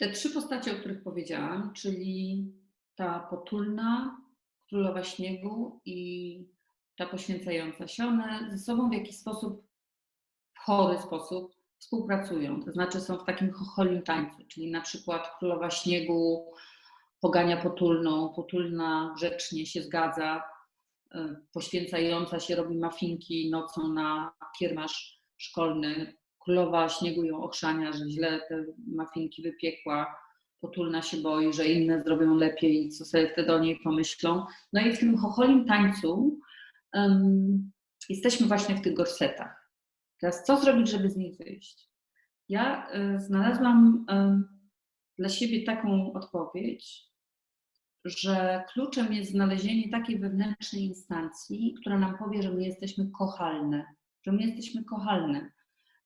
Te trzy postacie, o których powiedziałam, czyli ta potulna, królowa śniegu i ta poświęcająca się, one ze sobą w jakiś sposób, w chory sposób współpracują. To znaczy są w takim chocholim tańcu, czyli na przykład królowa śniegu pogania potulną, potulna grzecznie się zgadza, y, poświęcająca się robi mafinki nocą na kiermasz szkolny, królowa śniegu ją ochrzania, że źle te mafinki wypiekła, potulna się boi, że inne zrobią lepiej i co sobie wtedy o niej pomyślą. No i w tym chocholim tańcu um, jesteśmy właśnie w tych gorsetach. Teraz co zrobić, żeby z nich wyjść? Ja y, znalazłam y, dla siebie taką odpowiedź, że kluczem jest znalezienie takiej wewnętrznej instancji, która nam powie, że my jesteśmy kochalne, że my jesteśmy kochalne,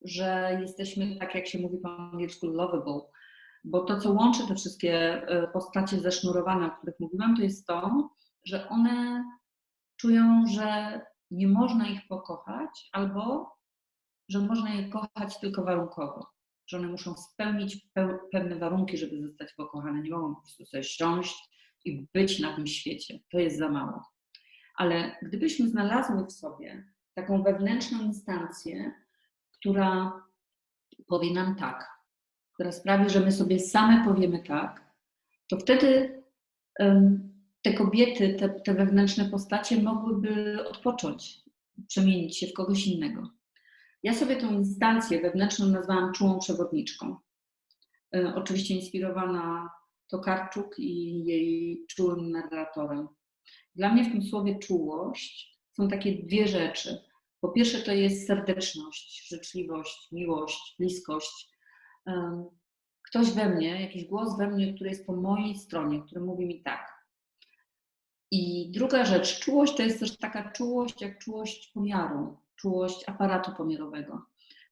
że jesteśmy, tak jak się mówi po angielsku, lovable, bo to, co łączy te wszystkie y, postacie zesznurowane, o których mówiłam, to jest to, że one czują, że nie można ich pokochać, albo że można je kochać tylko warunkowo, że one muszą spełnić pewne warunki, żeby zostać pokochane. Nie mogą po prostu sobie siąść i być na tym świecie. To jest za mało. Ale gdybyśmy znalazły w sobie taką wewnętrzną instancję, która powie nam tak, która sprawi, że my sobie same powiemy tak, to wtedy te kobiety, te, te wewnętrzne postacie mogłyby odpocząć, przemienić się w kogoś innego. Ja sobie tą instancję wewnętrzną nazwałam czułą przewodniczką. E, oczywiście inspirowana Tokarczuk i jej czułym narratorem. Dla mnie w tym słowie czułość są takie dwie rzeczy. Po pierwsze to jest serdeczność, życzliwość, miłość, bliskość. Ktoś we mnie, jakiś głos we mnie, który jest po mojej stronie, który mówi mi tak. I druga rzecz, czułość to jest też taka czułość jak czułość pomiaru, czułość aparatu pomiarowego.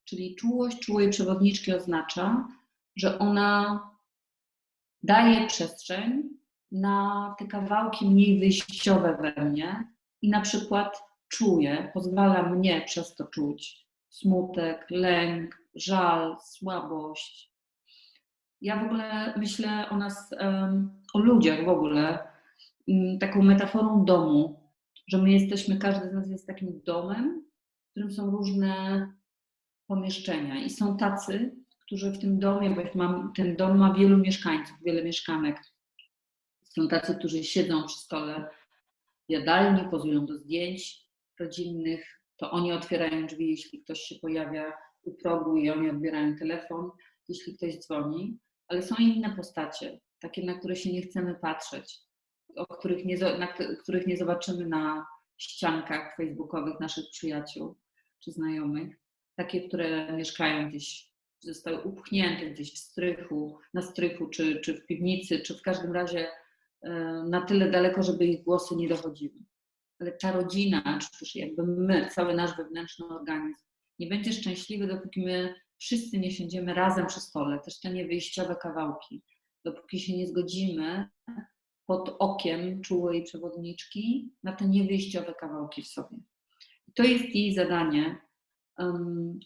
Czyli czułość czułej przewodniczki oznacza, że ona daje przestrzeń na te kawałki mniej wyjściowe we mnie i na przykład czuje, pozwala mnie przez to czuć smutek, lęk, żal, słabość. Ja w ogóle myślę o nas, o ludziach w ogóle, mm, taką metaforą domu, że my jesteśmy, każdy z nas jest takim domem, w którym są różne pomieszczenia i są tacy, którzy w tym domie, bo ten dom ma wielu mieszkańców, wiele mieszkanek. Są tacy, którzy siedzą przy stole jadalni, pozują do zdjęć rodzinnych, to oni otwierają drzwi, jeśli ktoś się pojawia u progu i oni odbierają telefon, jeśli ktoś dzwoni, ale są inne postacie, takie, na które się nie chcemy patrzeć, o których nie, na których nie zobaczymy na ściankach facebookowych naszych przyjaciół czy znajomych, takie, które mieszkają gdzieś zostały upchnięte gdzieś w strychu, na strychu, czy, czy w piwnicy, czy w każdym razie e, na tyle daleko, żeby ich głosy nie dochodziły. Ale ta rodzina, czy też jakby my, cały nasz wewnętrzny organizm, nie będzie szczęśliwy, dopóki my wszyscy nie siądziemy razem przy stole, też te niewyjściowe kawałki, dopóki się nie zgodzimy pod okiem czułej przewodniczki na te niewyjściowe kawałki w sobie. to jest jej zadanie,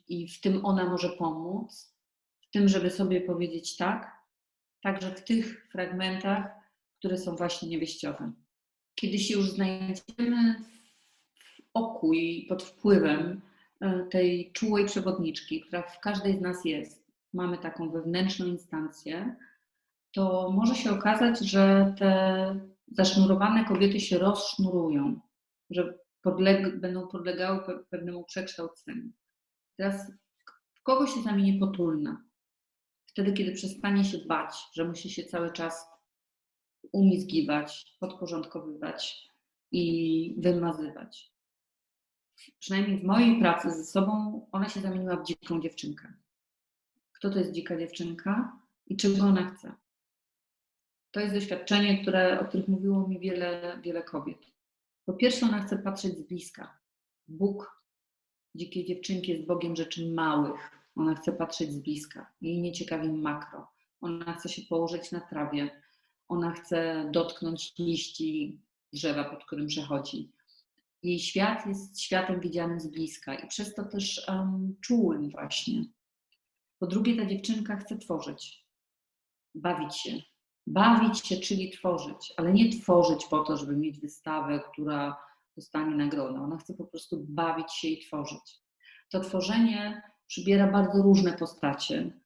i w tym ona może pomóc, w tym, żeby sobie powiedzieć tak, także w tych fragmentach, które są właśnie niewyjściowe. Kiedy się już znajdziemy w oku i pod wpływem e, tej czułej przewodniczki, która w każdej z nas jest, mamy taką wewnętrzną instancję, to może się okazać, że te zasznurowane kobiety się rozsznurują, że podleg będą podlegały pewnemu przekształceniu. Teraz w kogo się zamieni potulna? Wtedy, kiedy przestanie się bać, że musi się cały czas umizgiwać, podporządkowywać i wymazywać. Przynajmniej w mojej pracy ze sobą ona się zamieniła w dziką dziewczynkę. Kto to jest dzika dziewczynka i czego ona chce? To jest doświadczenie, które, o których mówiło mi wiele, wiele kobiet. Po pierwsze, ona chce patrzeć z bliska. Bóg dzikiej dziewczynki jest Bogiem rzeczy małych. Ona chce patrzeć z bliska. Jej nie ciekawi makro. Ona chce się położyć na trawie. Ona chce dotknąć liści drzewa, pod którym przechodzi. Jej świat jest światem widzianym z bliska i przez to też um, czułym właśnie. Po drugie, ta dziewczynka chce tworzyć. bawić się. Bawić się, czyli tworzyć, ale nie tworzyć po to, żeby mieć wystawę, która dostanie nagrodę. Ona chce po prostu bawić się i tworzyć. To tworzenie przybiera bardzo różne postacie.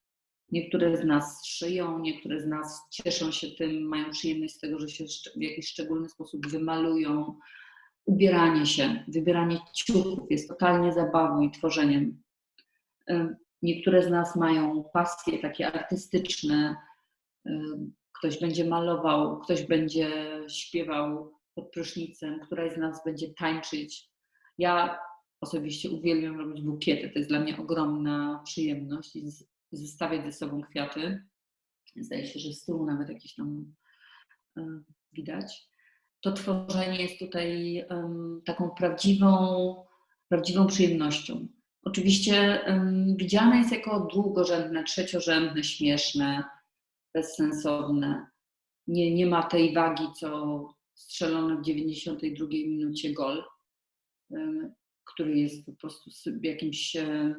Niektóre z nas szyją, niektóre z nas cieszą się tym, mają przyjemność z tego, że się w jakiś szczególny sposób wymalują. Ubieranie się, wybieranie ciuchów jest totalnie zabawą i tworzeniem. Niektóre z nas mają pasje takie artystyczne. Ktoś będzie malował, ktoś będzie śpiewał pod prysznicem, któraś z nas będzie tańczyć. Ja osobiście uwielbiam robić bukiety. To jest dla mnie ogromna przyjemność i zestawiać ze sobą kwiaty. Zdaje się, że z tyłu nawet jakieś tam e, widać. To tworzenie jest tutaj taką prawdziwą, prawdziwą przyjemnością. Oczywiście widziane jest jako drugorzędne, trzeciorzędne, śmieszne, bezsensowne. Nie, nie ma tej wagi, co strzelone w 92 minucie gol, który jest po prostu jakimś e,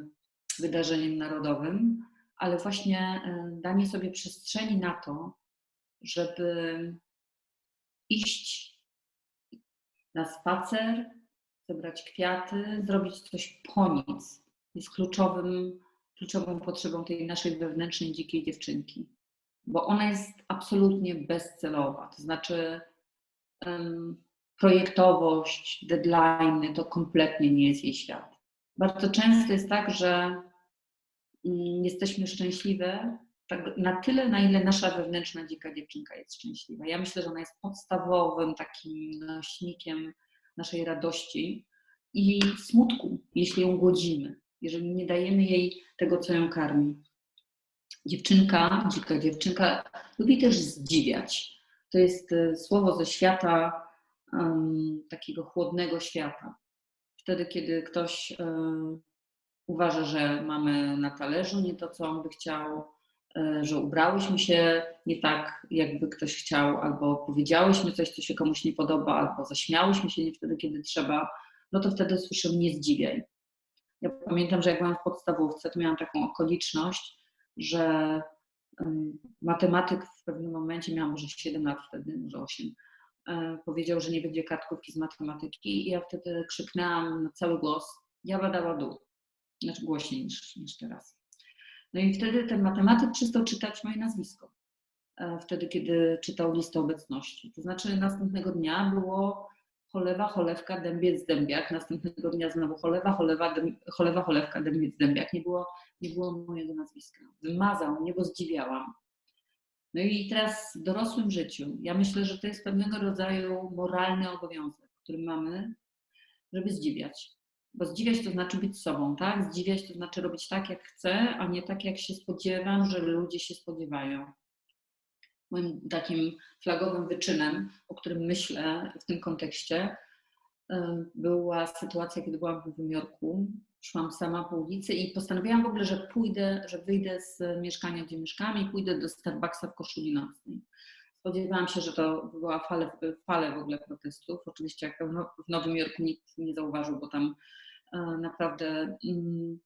wydarzeniem narodowym, ale właśnie e, danie sobie przestrzeni na to, żeby iść na spacer, zebrać kwiaty, zrobić coś po nic, jest kluczowym, kluczową potrzebą tej naszej wewnętrznej dzikiej dziewczynki, bo ona jest absolutnie bezcelowa. To znaczy, um, projektowość, deadline to kompletnie nie jest jej świat. Bardzo często jest tak, że jesteśmy szczęśliwe tak na tyle, na ile nasza wewnętrzna dzika dziewczynka jest szczęśliwa. Ja myślę, że ona jest podstawowym takim nośnikiem naszej radości i smutku, jeśli ją głodzimy, jeżeli nie dajemy jej tego, co ją karmi. Dziewczynka, dzika dziewczynka lubi też zdziwiać. To jest e, słowo ze świata um, takiego chłodnego świata. Wtedy, kiedy ktoś um, uważa, że mamy na talerzu nie to, co on by chciał, e, że ubrałyśmy się nie tak, jakby ktoś chciał, albo powiedziałyśmy coś, co się komuś nie podoba, albo zaśmiałyśmy się nie wtedy, kiedy trzeba, no to wtedy słyszę nie zdziwiaj. Ja pamiętam, że jak byłam w podstawówce, to miałam taką okoliczność, że matematyk w pewnym momencie, miałam może 7 lat wtedy, może 8, e, powiedział, że nie będzie kartkówki z matematyki i ja wtedy krzyknęłam na cały głos, ja badała dół znaczy głośniej niż, niż teraz. No i wtedy ten matematyk przestał czytać moje nazwisko. E, wtedy, kiedy czytał listę obecności. To znaczy następnego dnia było cholewa, cholewka, dębiec, dębiak. Następnego dnia znowu cholewa, cholewa, dęb, cholewa, cholewka, dębiec, dębiak. Nie było, nie było mojego nazwiska. Wymazał mnie, bo zdziwiałam. No i teraz w dorosłym życiu, ja myślę, że to jest pewnego rodzaju moralny obowiązek, który mamy, żeby zdziwiać. Bo zdziwiać to znaczy być sobą, tak? Zdziwiać to znaczy robić tak, jak chcę, a nie tak, jak się spodziewam, że ludzie się spodziewają. Moim takim flagowym wyczynem, o którym myślę w tym kontekście, była sytuacja, kiedy byłam w Nowym Jorku. Szłam sama po ulicy i postanowiłam w ogóle, że pójdę, że wyjdę z mieszkania, gdzie mieszkam i pójdę do Starbucksa w koszuli nocnej. Spodziewałam się, że to była fale, fale w ogóle protestów. Oczywiście jak w Nowym Jorku nikt nie zauważył, bo tam e, naprawdę mm,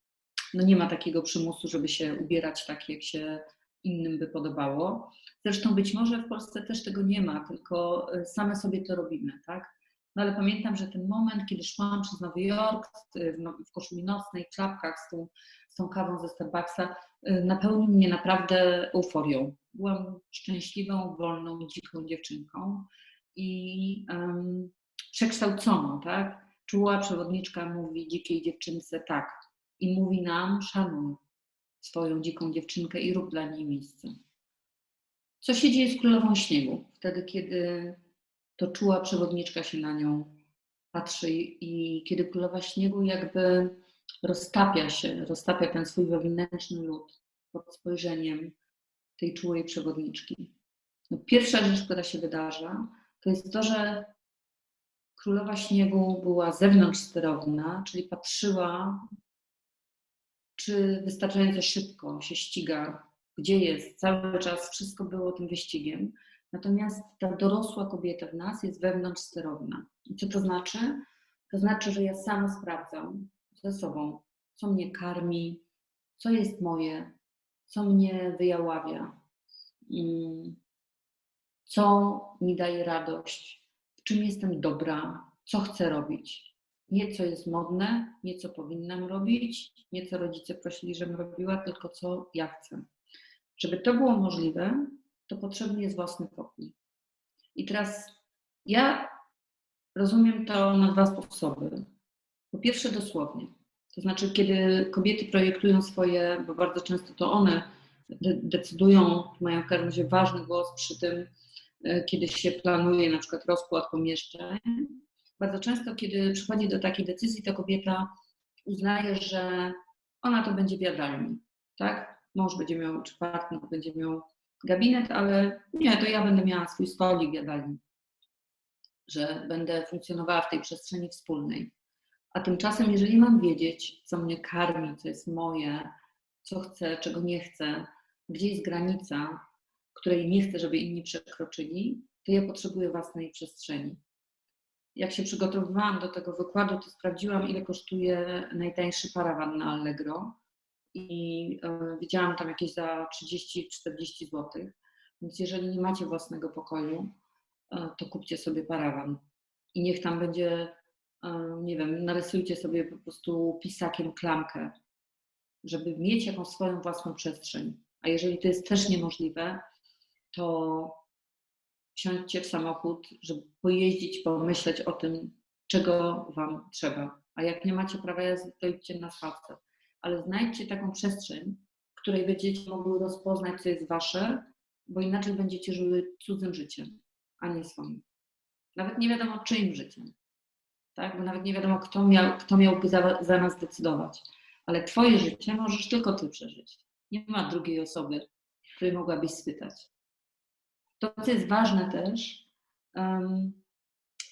no nie ma takiego przymusu, żeby się ubierać tak, jak się innym by podobało. Zresztą być może w Polsce też tego nie ma, tylko e, same sobie to robimy, tak? No ale pamiętam, że ten moment, kiedy szłam przez Nowy Jork w, no, w koszuli nocnej, w czapkach z tą, z tą kawą ze Starbucksa, e, napełnił mnie naprawdę euforią byłam szczęśliwą, wolną, dziką dziewczynką i um, przekształconą, tak? Czuła przewodniczka mówi dzikiej dziewczynce tak i mówi nam szanuj swoją dziką dziewczynkę i rób dla niej miejsce. Co się dzieje z królową śniegu? Wtedy, kiedy to czuła przewodniczka się na nią patrzy i kiedy królowa śniegu jakby roztapia się, roztapia ten swój wewnętrzny lód pod spojrzeniem tej czułej przewodniczki. No, pierwsza rzecz, która się wydarza, to jest to, że królowa śniegu była zewnątrz sterowna, czyli patrzyła, czy wystarczająco szybko się ściga, gdzie jest, cały czas wszystko było tym wyścigiem. Natomiast ta dorosła kobieta w nas jest wewnątrz sterowna. I co to znaczy? To znaczy, że ja sama sprawdzam ze sobą, co mnie karmi, co jest moje, co mnie wyjaławia. co mi daje radość, w czym jestem dobra, co chcę robić. Nie co jest modne, nie co powinnam robić, nie co rodzice prosili, żebym robiła, tylko co ja chcę. Żeby to było możliwe, to potrzebny jest własny pokój. I teraz ja rozumiem to na dwa sposoby. Po pierwsze, dosłownie. To znaczy, kiedy kobiety projektują swoje, bo bardzo często to one decydują, mają w każdym razie ważny głos przy tym, e, kiedy się planuje na przykład rozkład pomieszczeń. Bardzo często, kiedy przychodzi do takiej decyzji, ta kobieta uznaje, że ona to będzie w jadalni, tak? Mąż będzie miał, czy partner będzie miał gabinet, ale nie, to ja będę miała swój stolik w jadalni, że będę funkcjonowała w tej przestrzeni wspólnej. A tymczasem, jeżeli mam wiedzieć, co mnie karmi, co jest moje, co chcę, czego nie chcę, gdzie jest granica, której nie chcę, żeby inni przekroczyli, to ja potrzebuję własnej przestrzeni. Jak się przygotowywałam do tego wykładu, to sprawdziłam, ile kosztuje najtańszy parawan na Allegro i e, widziałam tam jakieś za 30-40 zł. Więc jeżeli nie macie własnego pokoju, e, to kupcie sobie parawan i niech tam będzie nie wiem, narysujcie sobie po prostu pisakiem klamkę, żeby mieć jakąś swoją własną przestrzeń. A jeżeli to jest też niemożliwe, to wsiądźcie w samochód, żeby pojeździć, pomyśleć o tym, czego Wam trzeba. A jak nie macie prawa jazdy, to idźcie na spacer. Ale znajdźcie taką przestrzeń, w której będziecie mogły rozpoznać, co jest Wasze, bo inaczej będziecie żyły cudzym życiem, a nie swoim. Nawet nie wiadomo czyim życiem tak? bo nawet nie wiadomo, kto, miał, kto miałby za, za nas decydować. Ale Twoje życie możesz tylko Ty przeżyć. Nie ma drugiej osoby, której mogłabyś spytać. To, co jest ważne też, um,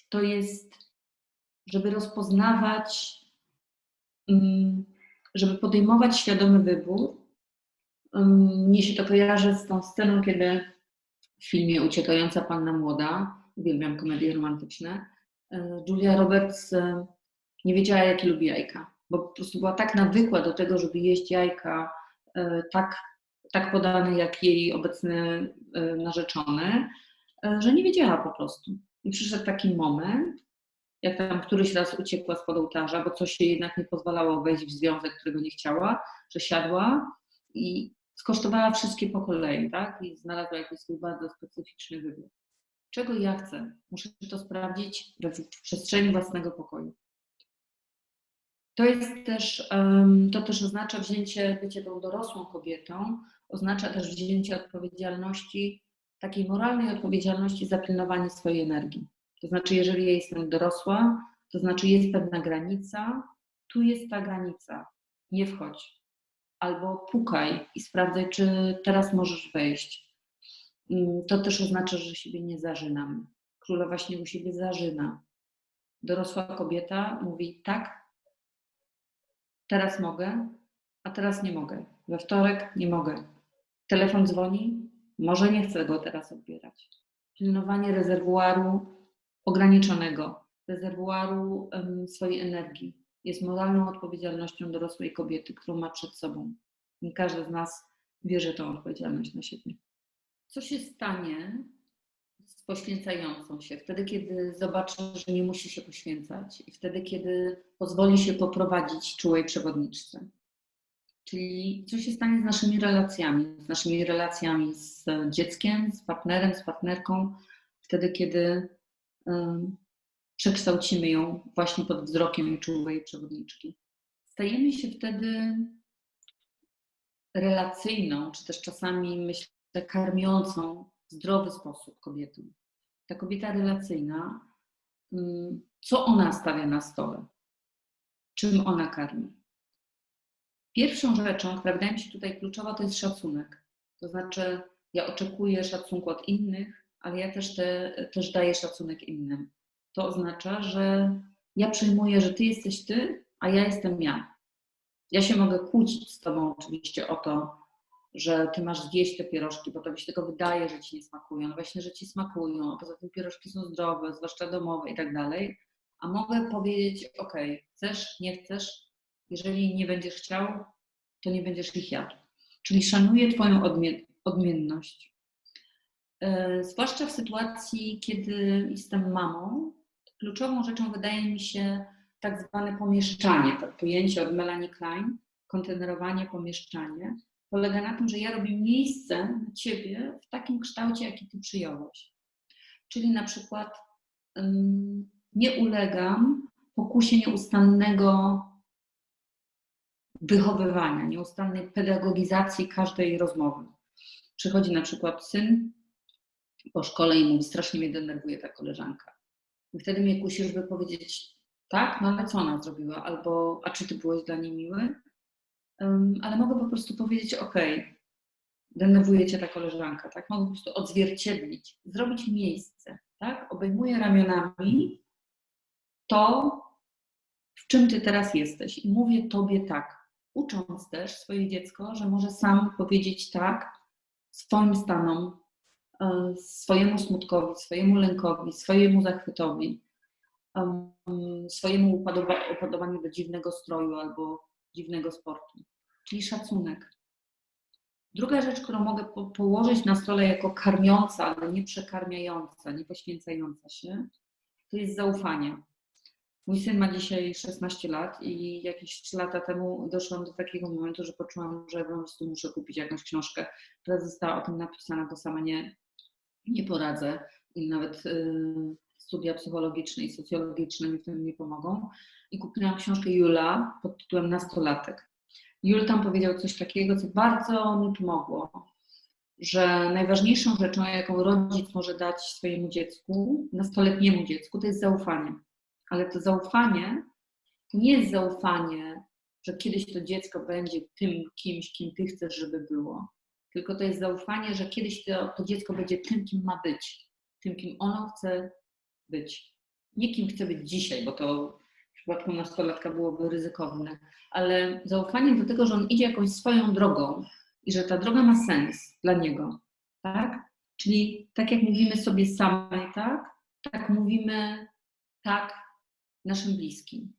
to jest, żeby rozpoznawać, um, żeby podejmować świadomy wybór. Um, mnie się to kojarzy z tą sceną, kiedy w filmie Uciekająca Panna Młoda, uwielbiam komedie romantyczne, Julia Roberts e, nie wiedziała, jakie lubi jajka, bo po prostu była tak nawykła do tego, żeby jeść jajka e, tak, tak podane jak jej obecny narzeczony, że nie wiedziała po prostu. I przyszedł taki moment, jak tam któryś raz uciekła spod ołtarza, bo coś jej jednak nie pozwalało wejść w związek, którego nie chciała, że siadła i skosztowała wszystkie po kolei, tak? I znalazła jakiś swój bardzo specyficzny wybór czego ja chcę. Muszę to sprawdzić w przestrzeni własnego pokoju. To jest też, to też oznacza wzięcie, bycie tą dorosłą kobietą, oznacza też wzięcie odpowiedzialności, takiej moralnej odpowiedzialności za pilnowanie swojej energii. To znaczy, jeżeli ja jestem dorosła, to znaczy jest pewna granica, tu jest ta granica, nie wchodź. Albo pukaj i sprawdzaj, czy teraz możesz wejść. Mm, to też oznacza, że siebie nie zażynam. Królowa śniegu siebie zażyna. Dorosła kobieta mówi tak, teraz mogę, a teraz nie mogę. We wtorek nie mogę. Telefon dzwoni, może nie chcę go teraz odbierać. Pilnowanie rezerwuaru ograniczonego, rezerwuaru um, swojej energii jest moralną odpowiedzialnością dorosłej kobiety, którą ma przed sobą. Nie każdy z nas bierze tą odpowiedzialność na siebie co się stanie z poświęcającą się, wtedy, kiedy zobaczy, że nie musi się poświęcać i wtedy, kiedy pozwoli się poprowadzić czułej przewodniczce. Czyli co się stanie z naszymi relacjami, z naszymi relacjami z dzieckiem, z partnerem, z partnerką, wtedy, kiedy przekształcimy ją właśnie pod wzrokiem czułej przewodniczki. Stajemy się wtedy relacyjną, czy też czasami myślę, karmiącą w zdrowy sposób kobietę. Ta kobieta relacyjna, mm, co ona stawia na stole? Czym ona karmi? Pierwszą rzeczą, która wydaje mi się tutaj kluczowa, to jest szacunek. To znaczy, ja oczekuję szacunku od innych, ale ja też, te, też daję szacunek innym. To oznacza, że ja przyjmuję, że ty jesteś ty, a ja jestem ja. Ja się mogę kłócić z tobą oczywiście o to, że ty masz zjeść te pierożki, bo to się tylko wydaje, że ci nie smakują. No właśnie, że ci smakują, a poza tym pierożki są zdrowe, zwłaszcza domowe i tak dalej. A mogę powiedzieć, ok, chcesz, nie chcesz, jeżeli nie będziesz chciał, to nie będziesz ich jadł. Czyli szanuję Twoją odmien odmienność. E, zwłaszcza w sytuacji, kiedy jestem mamą, kluczową rzeczą wydaje mi się tak zwane pomieszczanie, to pojęcie od Melanie Klein, kontenerowanie, pomieszczanie, polega na tym, że ja robię miejsce na ciebie w takim kształcie, jaki ty przyjąłeś. Czyli na przykład nie ulegam pokusie nieustannego wychowywania, nieustannej pedagogizacji każdej rozmowy. Przychodzi na przykład syn po szkole i mówi, strasznie mnie denerwuje ta koleżanka. I wtedy mnie kusi, żeby powiedzieć, tak, no ale co ona zrobiła? Albo, a czy ty byłeś dla niej miły? Ale mogę po prostu powiedzieć, ok, denerwuje cię ta koleżanka, tak? Mogę po prostu odzwierciedlić, zrobić miejsce, tak? Obejmuję ramionami to, w czym ty teraz jesteś i mówię tobie tak, ucząc też swoje dziecko, że może sam powiedzieć tak swoim stanom, swojemu smutkowi, swojemu lękowi, swojemu zachwytowi, swojemu upodobaniu do dziwnego stroju albo dziwnego sportu, czyli szacunek. Druga rzecz, którą mogę po położyć na stole jako karmiąca, ale nie przekarmiająca, nie poświęcająca się, to jest zaufanie. Mój syn ma dzisiaj 16 lat i jakieś 3 lata temu doszłam do takiego momentu, że poczułam, że po prostu muszę kupić jakąś książkę, która została o tym napisana, bo sama nie, nie poradzę i nawet y, studia psychologiczne i socjologiczne mi w tym nie pomogą. I kupiłam książkę Jula pod tytułem Nastolatek. Jul tam powiedział coś takiego, co bardzo mi pomogło, że najważniejszą rzeczą, jaką rodzic może dać swojemu dziecku, nastoletniemu dziecku, to jest zaufanie. Ale to zaufanie to nie jest zaufanie, że kiedyś to dziecko będzie tym kimś, kim ty chcesz, żeby było, tylko to jest zaufanie, że kiedyś to, to dziecko będzie tym, kim ma być, tym, kim ono chce być. Nie kim chce być dzisiaj, bo to przypadku nastolatka byłoby ryzykowne, ale zaufanie do tego, że on idzie jakąś swoją drogą i że ta droga ma sens dla niego, tak? Czyli tak jak mówimy sobie samej, tak? Tak mówimy tak naszym bliskim.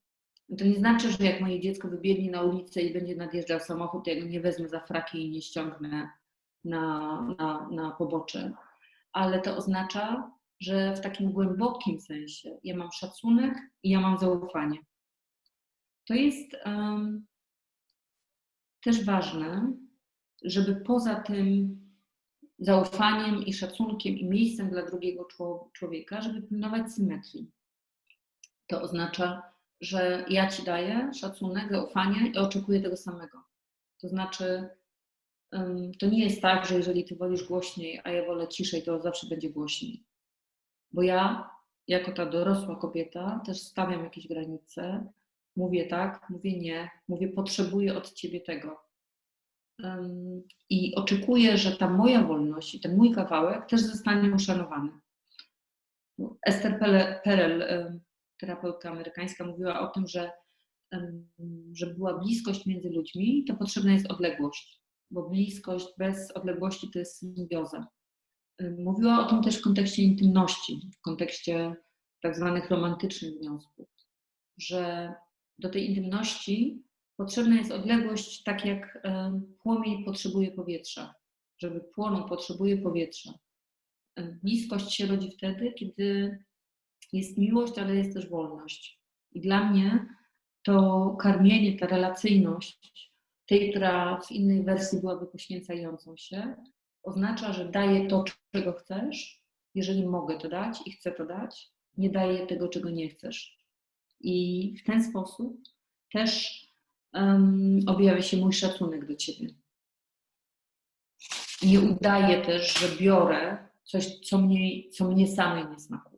To nie znaczy, że jak moje dziecko wybiegnie na ulicę i będzie nadjeżdżał samochód, ja go nie wezmę za fraki i nie ściągnę na, na, na pobocze. Ale to oznacza, że w takim głębokim sensie ja mam szacunek i ja mam zaufanie. To jest um, też ważne, żeby poza tym zaufaniem i szacunkiem i miejscem dla drugiego człowieka, żeby pilnować symetrii. To oznacza, że ja ci daję szacunek, zaufanie i oczekuję tego samego. To znaczy, to nie jest tak, że jeżeli ty wolisz głośniej, a ja wolę ciszej, to zawsze będzie głośniej. Bo ja, jako ta dorosła kobieta, też stawiam jakieś granice, mówię tak, mówię nie, mówię potrzebuję od ciebie tego. I oczekuję, że ta moja wolność i ten mój kawałek też zostanie uszanowany. Esther Perel, terapeutka amerykańska, mówiła o tym, że żeby była bliskość między ludźmi, to potrzebna jest odległość, bo bliskość bez odległości to jest symbioza. Mówiła o tym też w kontekście intymności, w kontekście tak zwanych romantycznych związków, że do tej intymności potrzebna jest odległość, tak jak płomień potrzebuje powietrza. Żeby płonął, potrzebuje powietrza. Bliskość się rodzi wtedy, kiedy jest miłość, ale jest też wolność. I dla mnie to karmienie, ta relacyjność, tej, która w innej wersji byłaby poświęcającą się, oznacza, że daję to, czego chcesz, jeżeli mogę to dać i chcę to dać, nie daję tego, czego nie chcesz. I w ten sposób też um, objawia się mój szacunek do ciebie. Nie udaję też, że biorę coś, co mnie, co mnie samej nie smakuje.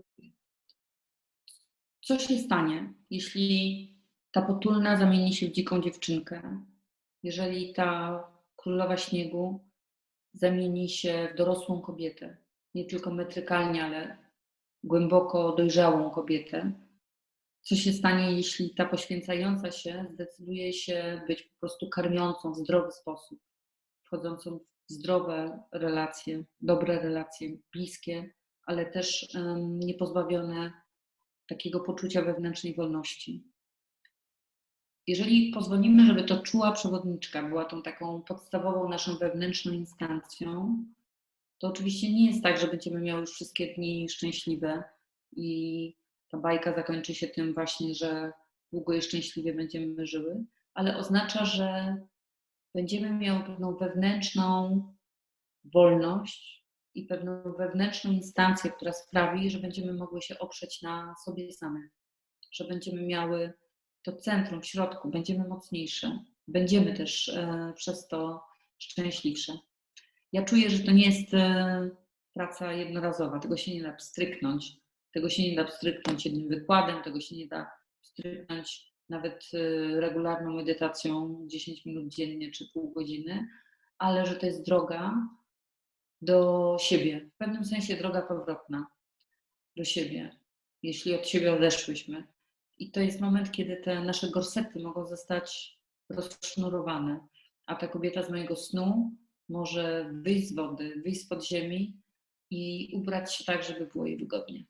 Co się stanie, jeśli ta potulna zamieni się w dziką dziewczynkę? Jeżeli ta królowa śniegu zamieni się w dorosłą kobietę, nie tylko metrykalnie, ale głęboko dojrzałą kobietę. Co się stanie, jeśli ta poświęcająca się zdecyduje się być po prostu karmiącą w zdrowy sposób, wchodzącą w zdrowe relacje, dobre relacje, bliskie, ale też um, niepozbawione takiego poczucia wewnętrznej wolności jeżeli pozwolimy, żeby to czuła przewodniczka była tą taką podstawową naszą wewnętrzną instancją, to oczywiście nie jest tak, że będziemy miały już wszystkie dni szczęśliwe i ta bajka zakończy się tym właśnie, że długo i szczęśliwie będziemy żyły, ale oznacza, że będziemy miały pewną wewnętrzną wolność i pewną wewnętrzną instancję, która sprawi, że będziemy mogły się oprzeć na sobie samych, że będziemy miały to centrum w środku, będziemy mocniejsze, będziemy też e, przez to szczęśliwsze. Ja czuję, że to nie jest e, praca jednorazowa, tego się nie da pstryknąć, tego się nie da pstryknąć jednym wykładem, tego się nie da pstryknąć nawet e, regularną medytacją 10 minut dziennie czy pół godziny, ale że to jest droga do siebie, w pewnym sensie droga powrotna do siebie, jeśli od siebie odeszłyśmy. I to jest moment, kiedy te nasze gorsety mogą zostać rozsznurowane, a ta kobieta z mojego snu może wyjść z wody, wyjść z pod ziemi i ubrać się tak, żeby było jej wygodnie.